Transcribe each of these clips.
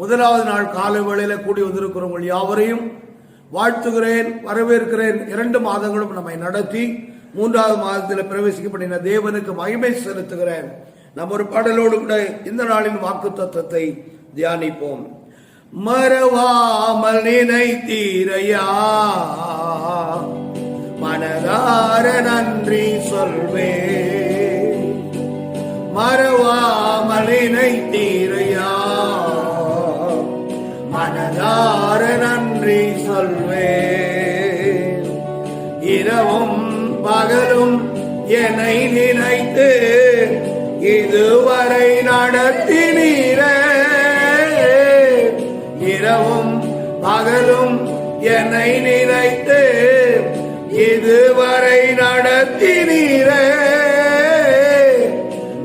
முதலாவது நாள் காலை வேளையில கூடி வந்திருக்கிறவங்கள் யாவரையும் வாழ்த்துகிறேன் வரவேற்கிறேன். இரண்டு மாதங்களும் நம்மை நடத்தி மூன்றாவது மாதத்தில் பிரவேசிக்கப்படின தேவனுக்கு மகிமை செலுத்துகிறேன். நம்ம ஒரு பாடலோடு கூட இந்த நாளின் வாக்கு தத்துவத்தை தியானிப்போம். மறவாமல் நினைத்தீரையா மனதார நன்றி சொல்வே. மறவாமல் நினைத்தீரையா யாரு நன்றி சொல்வே இரவும் பகலும் என்னை நினைத்து இதுவரை நடத்தினீரே இரவும் பகலும் என்னை நினைத்து இதுவரை நடத்தினீரே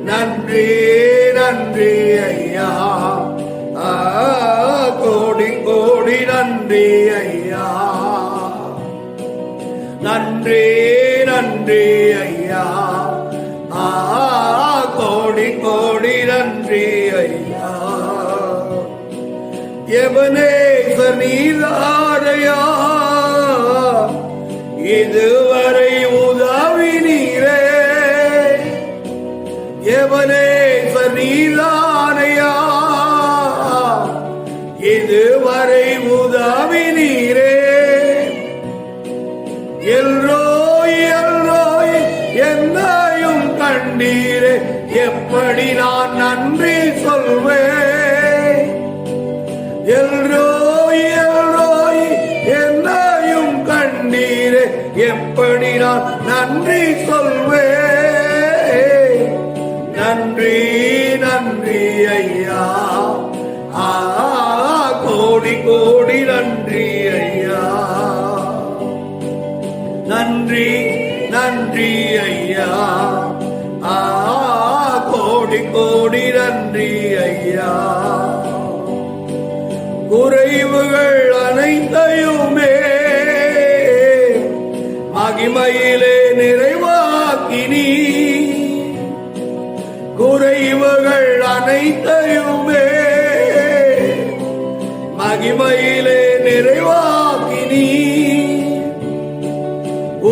நன்றி நன்றி. நன்றி ஐயா. நன்றி நன்றி ஐயா. ஆ கோடி கோடி நன்றி ஐயா. எவனே நீதாரையா இதுவரை நன்றி ஐயா. ஆ கோடி கோடி நன்றி. அனைத்தையுமே மகிமையிலே நிறைவாக்கினி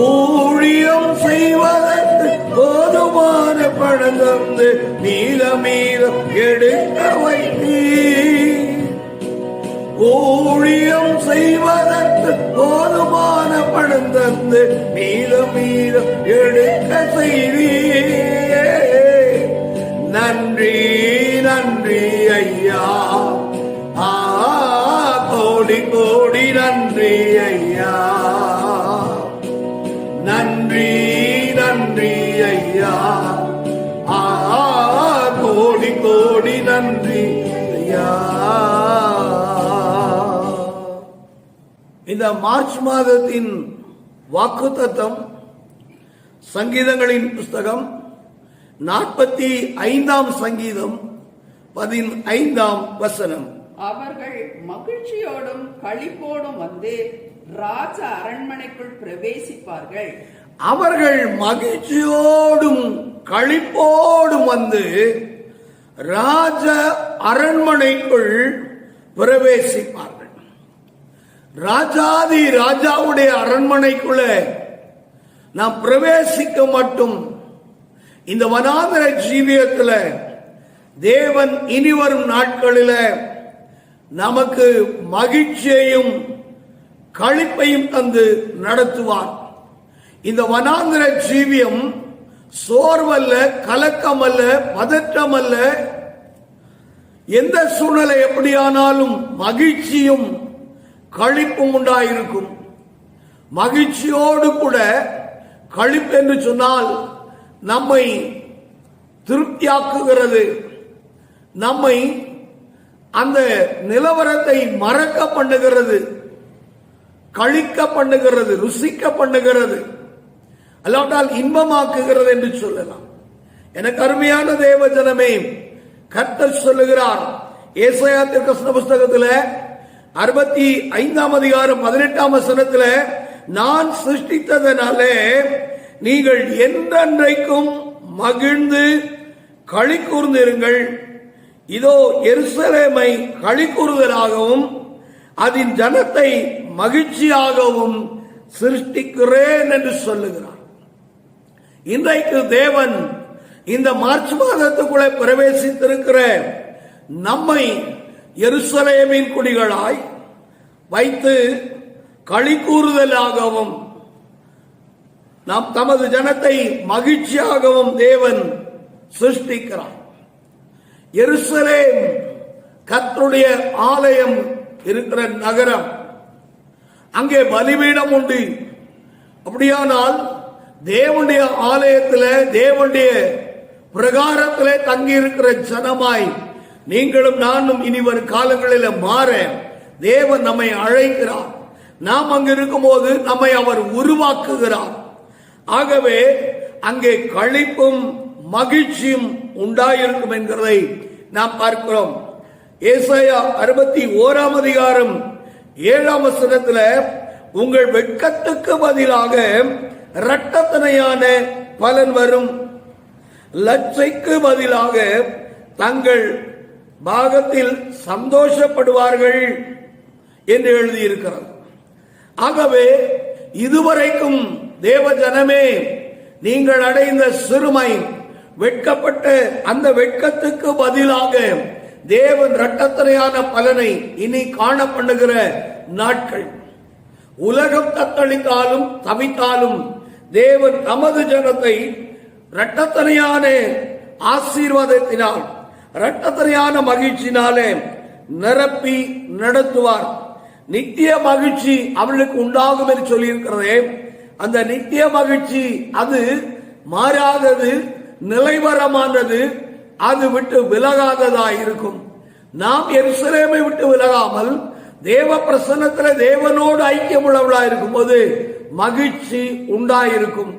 ஊழியம் செய்வதற்கு போதுமான பணம் தந்து மீத மீதம் எடுக்க வைத்தீர் ஊழியம் செய்வதற்கு போதுமான பணம் தந்து மீதம் மீதம் எடுக்க செய்வீரே நன்றி நன்றி ஐயா. ஆ கோடி கோடி நன்றி ஐயா. நன்றி நன்றி ஐயா. ஆ கோடி கோடி நன்றி ஐயா. இந்த மார்ச் மாதத்தின் வாக்குத்தத்தம் சங்கீதங்களின் புஸ்தகம் நாற்பத்தி ஐந்தாம் சங்கீதம் பதினைந்தாம் வசனம். அவர்கள் மகிழ்ச்சியோடும் களிப்போடும் வந்து ராஜ அரண்மனைக்குள் பிரவேசிப்பார்கள். அவர்கள் மகிழ்ச்சியோடும் களிப்போடும் வந்து ராஜ அரண்மனைக்குள் பிரவேசிப்பார்கள். ராஜாதி ராஜாவுடைய அரண்மனைக்குள்ள நாம் பிரவேசிக்க மட்டும் இந்த வனாந்தர ஜீவியத்துல தேவன் இனி வரும் நாட்களில் நமக்கு மகிழ்ச்சியையும் கழிப்பையும் தந்து நடத்துவார். இந்த வனாந்திர ஜீவியம் சோர்வல்ல கலக்கமல்ல பதற்றமல்ல. எந்த சூழ்நிலை எப்படியானாலும் மகிழ்ச்சியும் கழிப்பும் உண்டாயிருக்கும். மகிழ்ச்சியோடு கூட கழிப்பு என்று சொன்னால் நம்மை திருப்தியாக்குகிறது. நம்மை அந்த நிலவரத்தை மறக்க பண்ணுகிறது கழிக்க பண்ணுகிறது ருசிக்க பண்ணுகிறது அல்லாவிட்டால் இன்பமாக்குகிறது என்று சொல்லலாம். எனக்கு அருமையான தேவ ஜனமே கர்த்தர் சொல்லுகிறார் ஏசாயா கிருஷ்ண புஸ்தகத்தில் அறுபத்தி ஐந்தாம் அதிகாரம் பதினெட்டாம் வசனத்தில் நான் சிருஷ்டித்ததனாலே நீங்கள் என்றென்றைக்கும் மகிழ்ந்து களி கூர்ந்திருங்கள். இதோ எருசலேமை களி கூறுதலாகவும் அதன் ஜனத்தை மகிழ்ச்சியாகவும் சிருஷ்டிக்கிறேன் என்று சொல்லுகிறார். இன்றைக்கு தேவன் இந்த மார்ச் மாதத்துக்குள்ளே பிரவேசித்திருக்கிற நம்மை எருசலேமின் குடிகளாய் வைத்து களி கூறுதலாகவும் நாம் தமது ஜனத்தை மகிழ்ச்சியாகவும் தேவன் சிருஷ்டிக்கிறார். எருசலேம் கத்துடைய ஆலயம் இருக்கிற நகரம். அங்கே பலிபீடம் உண்டு. அப்படியானால் தேவனுடைய ஆலயத்தில் தேவனுடைய பிரகாரத்தில் தங்கி இருக்கிற ஜனமாய் நீங்களும் நானும் இனி வரும் காலங்களில் மாற தேவன் நம்மை அழைக்கிறார். நாம் அங்கு இருக்கும்போது நம்மை அவர் உருவாக்குகிறார். ஆகவே அங்கே களிப்பும் மகிழ்ச்சியும் உண்டாயிருக்கும் என்கிறதை நாம் பார்க்கிறோம். ஏசாயா அறுபத்தி ஓராம் அதிகாரம் ஏழாம் வசனத்துல உங்கள் வெட்கத்துக்கு பதிலாக இரட்டத்தனையான பலன் வரும். லட்சைக்கு பதிலாக தங்கள் பாகத்தில் சந்தோஷப்படுவார்கள் என்று எழுதியிருக்கிறது. ஆகவே இதுவரைக்கும் தேவ ஜனமே நீங்கள் அடைந்த சிறுமை வெட்கப்பட்டு அந்த வெட்கத்துக்கு பதிலாக தேவன் ரட்டத்தனையான பலனை இனி காண பண்ணுகிற நாட்கள். உலகம் தத்தளித்தாலும் தவித்தாலும் தேவன் தமது ஜனத்தை ரட்டத்தனையான ஆசீர்வாதத்தினால் இரட்டத்தனையான மகிழ்ச்சினாலே நிரப்பி நடத்துவார். நித்திய மகிழ்ச்சி அவளுக்கு உண்டாகும் என்று சொல்லியிருக்கிறதே. அந்த நித்திய மகிழ்ச்சி அது மாறாதது நிலைவரமானது அது விட்டு விலகாததா இருக்கும். நாம் எருசலேமை விட்டு விலகாமல் தேவ பிரசன்னத்துல தேவனோடு ஐக்கியம் உள்ளவளா இருக்கும் போது மகிழ்ச்சி உண்டாயிருக்கும்.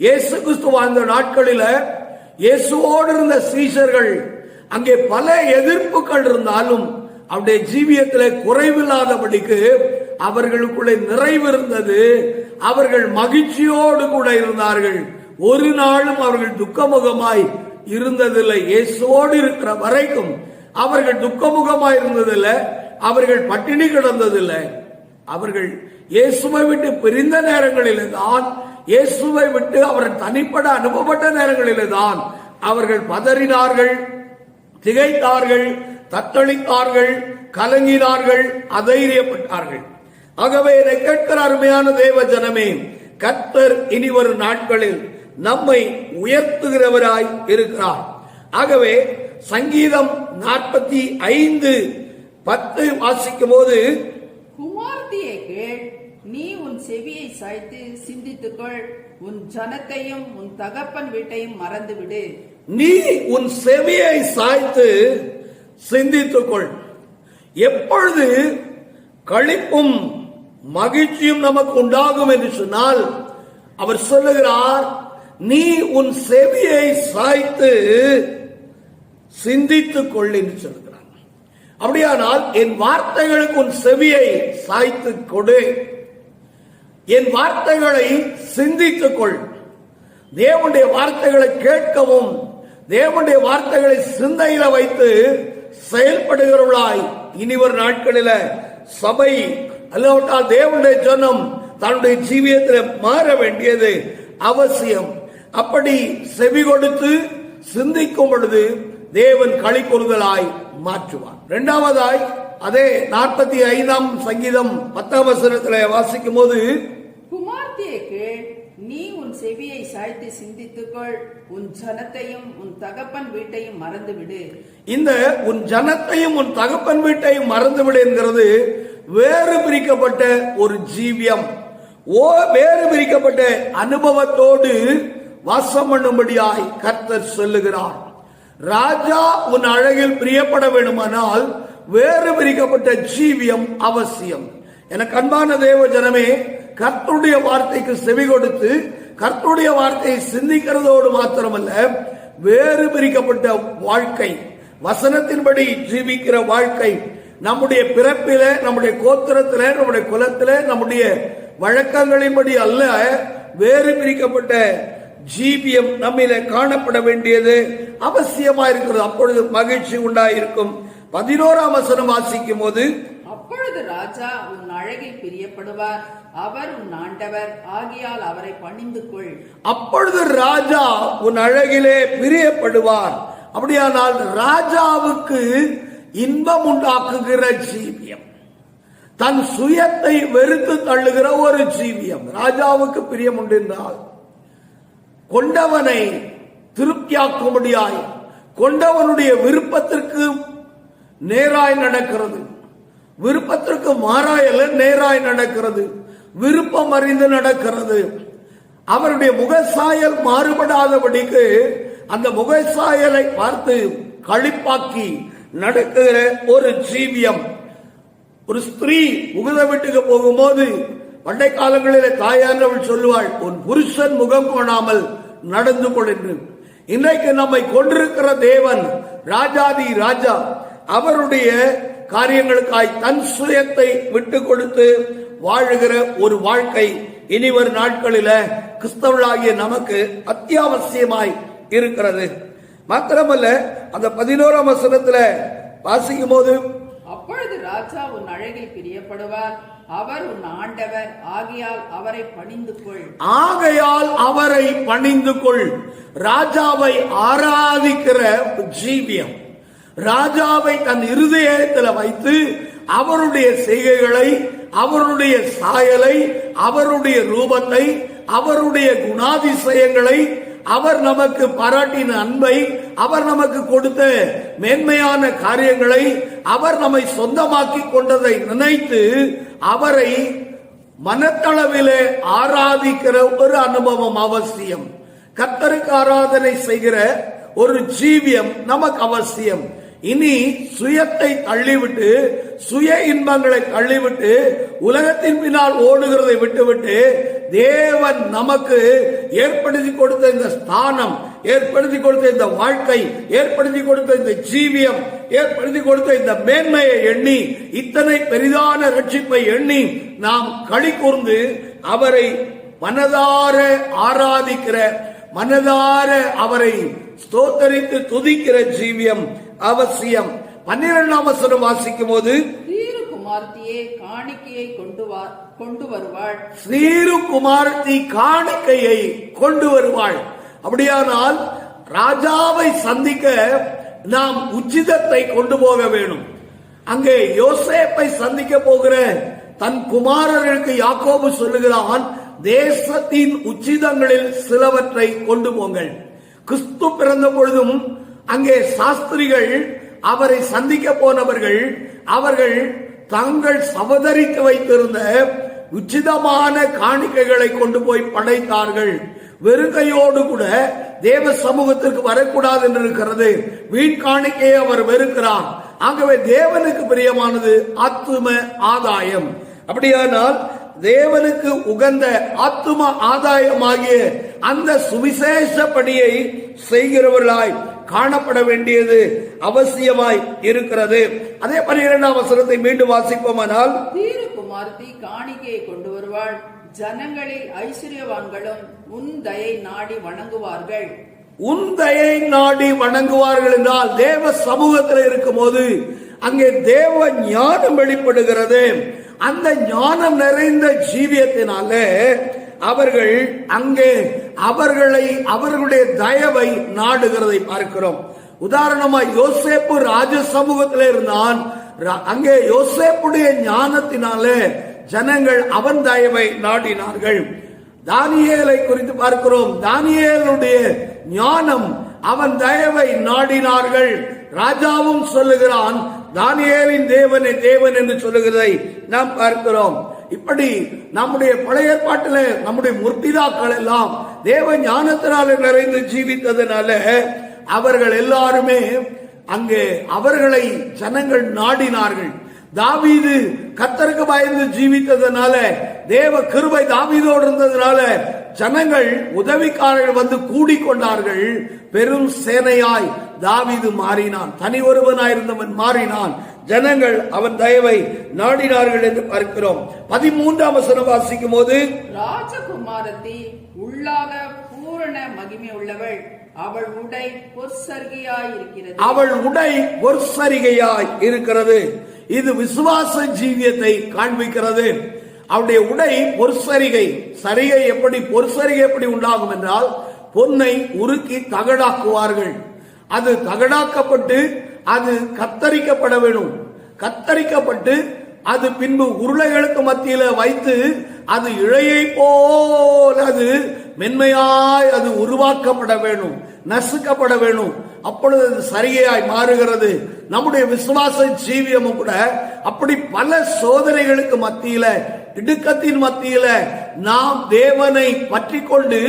இயேசு கிறிஸ்து வாழ்ந்த நாட்களில இயேசுவோடு இருந்த சீசர்கள் அங்கே பல எதிர்ப்புகள் இருந்தாலும் அவருடைய ஜீவியத்தில் குறைவில்லாதபடிக்கு அவர்களுக்குள்ளே நிறைவு இருந்தது. அவர்கள் மகிழ்ச்சியோடு கூட இருந்தார்கள். ஒரு நாளும் அவர்கள் துக்கமுகமாய் இருந்ததில்லை. இயேசுவோடு இருக்கிற வரைக்கும் அவர்கள் துக்கமுகமாய் இருந்ததில்லை. அவர்கள் பட்டினி கிடந்ததில்லை. அவர்கள் இயேசுவை விட்டு பிரிந்த நேரங்களிலே தான் இயேசுவை விட்டு அவர்கள் தனிப்பட அனுப்பப்பட்ட நேரங்களிலே தான் அவர்கள் பதறினார்கள் திகைத்தார்கள் தத்தளித்தார்கள் கலங்கினார்கள் அதைரியப்பட்டார்கள் ஆகவே இதை கேட்கிற அருமையான தேவ ஜனமே கர்த்தர் இனி வரும் நாட்களில் நம்மை உயர்த்துகிறவராய் இருக்கிறார். ஆகவே சங்கீதம் நாற்பத்தி ஐந்து பத்து வாசிக்கும் போது குமார்த்தியை கேள். நீ உன் செவியை சாய்த்து சிந்தித்துக்கொள். உன் ஜனத்தையும் உன் தகப்பன் வீட்டையும் மறந்துவிடு. நீ உன் செவியை சாய்த்து சிந்தித்துக்கொள். எப்பொழுது களிப்பும் மகிழ்ச்சியும் நமக்கு உண்டாகும் என்று சொன்னால் அவர் சொல்லுகிறார் நீ உன் செவியை சாய்த்து சிந்தித்துக் கொள் என்று சொல்லுகிறார் அப்படியானால் என் வார்த்தைகளுக்கு உன் செவியை சாய்த்து கொடு. என் வார்த்தைகளை சிந்தித்துக் கொள். தேவனுடைய வார்த்தைகளை கேட்கவும் தேவனுடைய வார்த்தைகளை சிந்தையில வைத்து செயல்படுகிறவளாய். இனிவர் நாட்களில சபை அல்லாவிட்டால் தேவனுடைய ஜனம் தன்னுடைய ஜீவியத்தில் மாற வேண்டியது அவசியம். அப்படி செவி கொடுத்து சிந்திக்கும் பொழுது தேவன் களி கூறுதலாய் மாற்றுவார். இரண்டாவதாய் அதே நாற்பத்தி ஐந்தாம் சங்கீதம் பத்தாம் வசனத்தில் வாசிக்கும் போது குமார்த்தியை கேள் நீ உன் செவியை சாய்த்து சிந்தித்துக்கொள். உன் ஜனத்தையும் உன் தகப்பன் வீட்டையும் மறந்துவிடு. இந்த உன் ஜனத்தையும் உன் தகப்பன் வீட்டையும் மறந்துவிடு என்கிறது வேறு பிரிக்கப்பட்ட ஒரு ஜீவியம். ஓ வேறு பிரிக்கப்பட்ட அனுபவத்தோடு வாசம் பண்ணும்படியாய் கர்த்தர் சொல்லுகிறார். ராஜா உன் அழகில் பிரியப்பட வேண்டுமானால் வேறு பிரிக்கப்பட்ட ஜீவியம் அவசியம். எனக்கு அன்பான தேவ ஜனமே கர்த்தருடைய வார்த்தைக்கு செவி கொடுத்து கர்த்தருடைய வார்த்தையை சிந்திக்கிறதோடு மாத்திரமல்ல வேறு பிரிக்கப்பட்ட வாழ்க்கை வசனத்தின்படி ஜீவிக்கிற வாழ்க்கை நம்முடைய பிறப்பில நம்முடைய கோத்திரத்தில நம்முடைய குலத்தில நம்முடைய வழக்கங்களின்படி அல்ல வேறு பிரிக்கப்பட்ட ஜீவியம் நம்மிலே காணப்பட வேண்டியது அவசியமா இருக்கிறது. அப்பொழுது மகிழ்ச்சி உண்டாயிருக்கும். பதினோராம் வசனம் வாசிக்கும் போது அப்பொழுது ராஜா உன் அழகில் பிரியப்படுவார். அவர் உன் ஆண்டவர். ஆகியால் அவரை பணிந்து கொள். அப்பொழுது ராஜா உன் அழகிலே பிரியப்படுவார். அப்படியானால் ராஜாவுக்கு இன்பம் உண்டாக்குகிற ஜீவியம் தன் சுயத்தை வெறுத்து தள்ளுகிற ஒரு ஜீவியம் ராஜாவுக்கு பிரியம் உண்டு என்றால் கொண்டவனை திருப்தியாக்கும்படியாய் கொண்டவனுடைய விருப்பத்திற்கு நேராய் நடக்கிறது. விருப்பத்திற்கு மாறாயல நேராய் நடக்கிறது. விருப்பம் அறிந்து நடக்கிறது. அவருடைய முகசாயல் மாறுபடாதபடிக்கு அந்த முகசாயலை பார்த்து களிப்பாக்கி நடக்கிற ஒரு ஜீவியம். ஒரு ஸ்திரீ உகத வீட்டுக்கு போகும்போது பண்டை காலங்களிலே தாயானவள் சொல்லுவாள் உன் புருஷன் முகம் கோணாமல் நடந்து கொள் இன்றைக்கு நம்மை கொண்டிருக்கிற தேவன் ராஜாதி ராஜா அவருடைய காரியங்களுக்காய் தன் சுயத்தை விட்டு கொடுத்து வாழுகிற ஒரு வாழ்க்கை இனிவரும் நாட்களில கிறிஸ்தவர்களாகிய நமக்கு அத்தியாவசியமாய் இருக்கிறது. மாத்திரமல்ல அந்த பதினோராம் வசனத்துல வாசிக்கும் போது அப்பொழுது ராஜா உன் அழகில் பிரியப்படுவார். அவர் உன் ஆண்டவர் ஆகியால் அவரை பணிந்து கொள் ஆகையால் அவரை பணிந்து கொள் ராஜாவை ஆராதிக்கிற ஜீவியம். ராஜாவை தன் இருதயத்தில் வைத்து அவருடைய செய்கைகளை அவருடைய சாயலை அவருடைய ரூபத்தை அவருடைய குணாதிசயங்களை அவர் நமக்கு பாராட்டின அன்பை அவர் நமக்கு கொடுத்த மேன்மையான காரியங்களை அவர் நம்மை சொந்தமாக்கி கொண்டதை நினைத்து அவரை மனத்தளவிலே ஆராதிக்கிற ஒரு அனுபவம் அவசியம். கத்தருக்கு ஆராதனை செய்கிற ஒரு ஜீவியம் நமக்கு அவசியம். இனி சுயத்தை தள்ளிவிட்டு சுய இன்பங்களை தள்ளிவிட்டு உலகத்தின் பின்னால் ஓடுகிறதை விட்டுவிட்டு தேவன் நமக்கு ஏற்படுத்தி கொடுத்த இந்த ஸ்தானம் ஏற்படுத்தி கொடுத்த இந்த வாழ்க்கை ஏற்படுத்தி கொடுத்த இந்த ஜீவியம் ஏற்படுத்தி கொடுத்த இந்த மேன்மையை எண்ணி இத்தனை பெரிதான ரட்சிப்பை எண்ணி நாம் களி கூர்ந்து அவரை மனதார ஆராதிக்கிற மனதார அவரை ஸ்தோத்தரித்து துதிக்கிற ஜீவியம் அவசியம். பன்னிரெண்டாம் வசனம் வாசிக்கும் போது காணிக்கையை கொண்டு வா. கொண்டு வருவாள். ஸ்ரீரு குமாரத்தி காணிக்கையை கொண்டு வருவாள். அப்படியானால் ராஜாவை சந்திக்க நாம் உச்சிதத்தை கொண்டு போக வேணும். அங்கே யோசேப்பை சந்திக்க போகிற தன் குமாரர்களுக்கு யாக்கோபு சொல்லுகிறான் தேசத்தின் உச்சிதங்களில் சிலவற்றை கொண்டு போங்கள். கிறிஸ்து பிறந்த பொழுதும் அங்கே சாஸ்திரிகள் அவரை சந்திக்க போனவர்கள் அவர்கள் தங்கள் சவதரித்து வைத்திருந்த உச்சிதமான காணிக்கைகளை கொண்டு போய் படைத்தார்கள். வெறுங்கையோடு கூட தேவ சமூகத்திற்கு வரக்கூடாது என்று இருக்கிறது. வீண்காணிக்கையை அவர் வெறுக்கிறார். ஆகவே தேவனுக்கு பிரியமானது ஆத்தும ஆதாயம். அப்படியானால் தேவனுக்கு உகந்த ஆத்தும ஆதாயமாகிய அந்த சுவிசேஷ பணியை செய்கிறவர்களாய் காணப்பட வேண்டியது அவசியமாய் இருக்கிறது. அதே பன்னிரெண்டாம் வசனத்தை மீண்டும் வாசிப்போமானால் தீரு குமார்த்தி காணிக்கையை கொண்டு வருவாள். ஜனங்களில் ஐஸ்வர்யவான்களும் உன் தயை நாடி வணங்குவார்கள். உன் தயை நாடி வணங்குவார்கள் என்றால் தேவ சமூகத்தில் இருக்கும்போது அங்கே தேவ ஞானம் வெளிப்படுகிறது. அந்த ஞானம் நிறைந்த ஜீவியத்தினாலே அவர்கள் அங்கே அவர்களை அவர்களுடைய தயவை நாடுகிறதை பார்க்கிறோம். உதாரணமா யோசேப்பு ராஜ சமூகத்தில் இருந்தான். அங்கே யோசேப்புடைய ஞானத்தினாலே ஜனங்கள் அவன் தயவை நாடினார்கள். தானியேலை குறித்து பார்க்கிறோம். தானியேலுடைய ஞானம் அவன் தயவை நாடினார்கள். ராஜாவும் சொல்லுகிறான் தானியேலின் தேவனை தேவன் என்று சொல்லுகிறதை நாம் பார்க்கிறோம். இப்படி நம்முடைய பழைய ஏற்பாட்டில் நம்முடைய முற்பிதாக்கள் எல்லாம் தேவ ஞானத்தினால நிறைந்து ஜீவித்ததுனால அவர்கள் எல்லாருமே அங்கே அவர்களை ஜனங்கள் நாடினார்கள். தாவீது கத்தருக்கு பயந்து ஜீவித்ததுனால தேவ கிருபை தாவீதோடு இருந்ததுனால ஜனங்கள் உதவிக்காரர்கள் வந்து கூடிக்கொண்டார்கள். பெரும் சேனையாய் தாவீது மாறினான். தனி ஒருவனாயிருந்தவன் மாறினான். ஜனங்கள் அவன் தயவை நாடினார்கள் என்று பார்க்கிறோம். பதிமூன்றாம் வசனம் வாசிக்கும் போது ராஜகுமாரத்தி உள்ளாக பூரண மகிமை உள்ளவள். அவள் உடை பொற்சர்கியாய் இருக்கிறது. அவள் உடை பொற்சரிகையாய் இருக்கிறது. இது விசுவாச ஜீவியத்தை காண்பிக்கிறது. அவருடைய உடை பொற்சரிகை. சரிகை எப்படி பொற்சரிகை எப்படி உண்டாகும் என்றால் பொன்னை உருக்கி தகடாக்குவார்கள். அது தகடாக்கப்பட்டு அது கத்தரிக்கப்பட வேண்டும் கத்தரிக்கப்பட்டு அது பின்பு உருளைகளுக்கு மத்தியில வைத்து அது இழையை போல அது மென்மையாய் அது உருவாக்கப்பட வேணும் நசுக்கப்பட வேணும். அப்பொழுது அது சரியாய் மாறுகிறது. நம்முடைய விசுவாச ஜீவியமும் கூட அப்படி பல சோதனைகளுக்கு மத்தியில இடுக்கத்தின் மத்தியில நாம் தேவனை பற்றி கொண்டு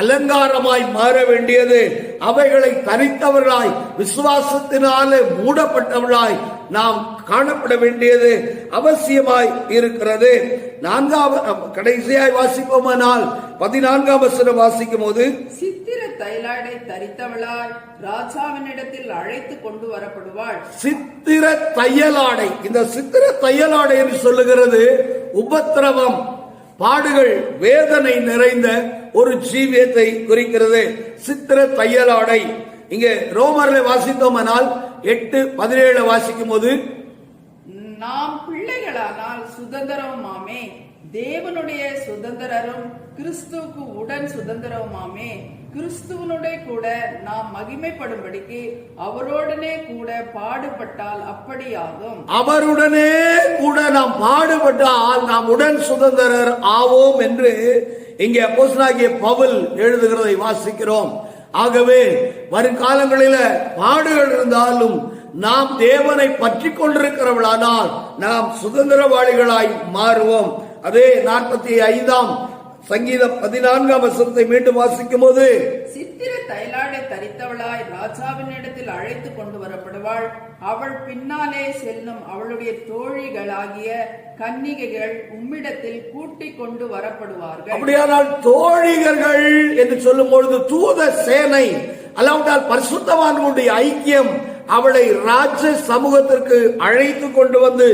அலங்காரமாய் மாற வேண்டியது. அவைகளை தரித்தவர்களாய் விசுவாசத்தினாலே மூடப்பட்டவர்களாய் நாம் காணப்பட வேண்டியது அவசியமாய் இருக்கிறது. நான்காவது கடைசியாய் வாசிப்போமானால் பதினான்காம் வசனம் வாசிக்கும் போது சித்திர தைலாடை தரித்தவளாய் ராஜாவினிடத்தில் அழைத்து கொண்டு வரப்படுவாள். சித்திர தையலாடை இந்த சித்திர தையலாடை என்று சொல்லுகிறது உபத்திரவம் பாடுகள் வேதனை நிறைந்த ஒரு ஜீவியத்தை குறிக்கிறது. சித்திர தையலாடை. இங்கே ரோமர்ல வாசித்தோமானால் எட்டு பதினேழு வாசிக்கும் போது நாம் பிள்ளைகளானால் சுதந்திரமாமே தேவனுடைய சுதந்திரரும் கிறிஸ்துவுக்கு உடன் சுதந்திரமாமே கிறிஸ்துவனுடைய கூட நாம் மகிமைப்படும்படிக்கு அவரோடனே கூட பாடுபட்டால் அப்படியாகும். அவருடனே கூட நாம் பாடுபட்டால் நாம் உடன் சுதந்திரர் ஆவோம் என்று இங்கே அப்போஸ்தலனாகிய பவுல் எழுதுகிறதை வாசிக்கிறோம். ஆகவே வருங்காலங்களில பாடுகள் இருந்தாலும் நாம் தேவனை பற்றி கொண்டிருக்கிறவளானால் நாம் சுதந்திரவாளிகளாய் மாறுவோம். அதே நாற்பத்தி ஐந்தாம் சங்கீதம் பதினான்காம் வசனத்தை மீண்டும் வாசிக்கும் போது சித்திர தைலாடை தரித்தவளாய் ராஜாவினிடத்தில் அழைத்து கொண்டு வரப்படுவாள். அவள் பின்னாலே செல்லும் அவளுடைய தோழிகளாகிய கன்னிகைகள் உம்மிடத்தில் கூட்டிக் கொண்டு வரப்படுவார்கள். அப்படியானால் தோழிகர்கள் என்று சொல்லும் பொழுது தூத சேனை அல்லாவிட்டால் பரிசுத்தவான்களுடைய ஐக்கியம் அவளை ராஜ சமூகத்திற்கு அழைத்து கொண்டு வந்து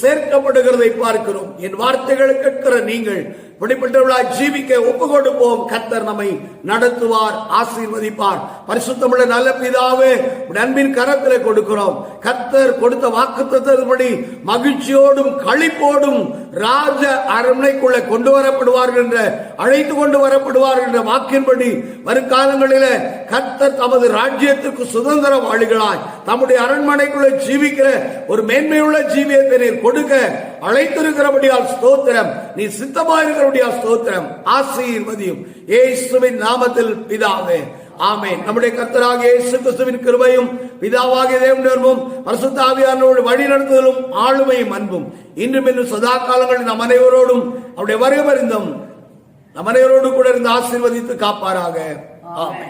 சேர்க்கப்படுகிறதை பார்க்கிறோம். என் வார்த்தைகளை கேட்கிற நீங்கள் இப்படிப்பட்டவர்களாய் ஜீவிக்க ஒப்பு கொடுப்போம் கத்தர் நம்மை நடத்துவார் ஆசீர்வதிப்பார். பரிசுத்தமுள்ள நல்ல பிதாவே உம்முடைய அன்பின் கரத்திலே கொடுக்கிறோம். கத்தர் கொடுத்த வாக்குத்தத்தபடி மகிழ்ச்சியோடும் களிப்போடும் ராஜ அரண்மனைக்குள்ள கொண்டு வரப்படுவார்கள் என்ற அழைத்து கொண்டு வரப்படுவார்கள் என்ற வாக்கின்படி வருங்காலங்களிலே கத்தர் தமது ராஜ்யத்திற்கு சுதந்திரவாளிகளாய் தம்முடைய அரண்மனைக்குள்ள ஜீவிக்கிற ஒரு மேன்மையுள்ள ஜீவியத்தை நீர் கொடுக்க அழைத்திருக்கிறபடியால் ஸ்தோத்திரம். நீ சித்தமாயிருக்கிறபடியால் ஸ்தோத்திரம் ஆசீர்வதியும். ஏசுவின் நாமத்தில் பிதாவே ஆமே நம்முடைய கர்த்தராக இயேசு கிறிஸ்துவின் கிருபையும் பிதாவாகிய தேவனும் பரிசுத்த ஆவியானோடு வழி நடத்துதலும் ஆளுமையும் அன்பும். இன்றும் இன்னும் சதா காலங்களில் நம் அனைவரோடும் அவருடைய வருகை வருந்தும் நம் அனைவரோடு கூட இருந்து ஆசீர்வதித்து காப்பாராக. ஆமே